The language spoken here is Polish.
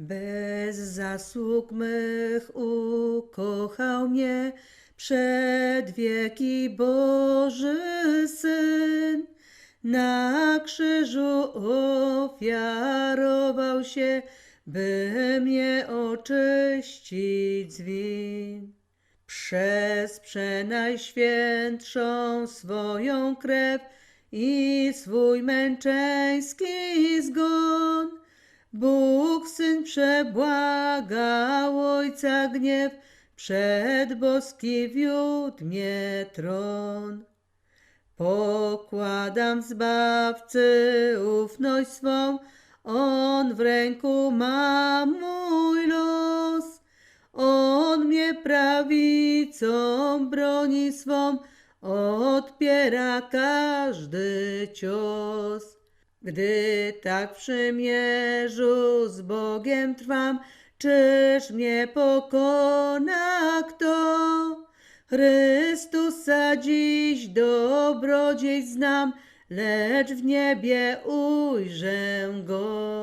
Bez zasług mych ukochał mnie przed wieki Boży Syn. Na krzyżu ofiarował się, by mnie oczyścić z win. Przez przenajświętszą swoją krew i swój męczeński zgon Bóg Syn przebłagał Ojca gniew, przed boski wiódł mnie tron. Pokładam Zbawcy ufność swą, On w ręku ma mój los. On mnie prawicą broni swą, odpiera każdy cios. Gdy tak przymierzu z Bogiem trwam, czyż mnie pokona kto? Chrystusa dziś dobrodziej znam, lecz w niebie ujrzę Go.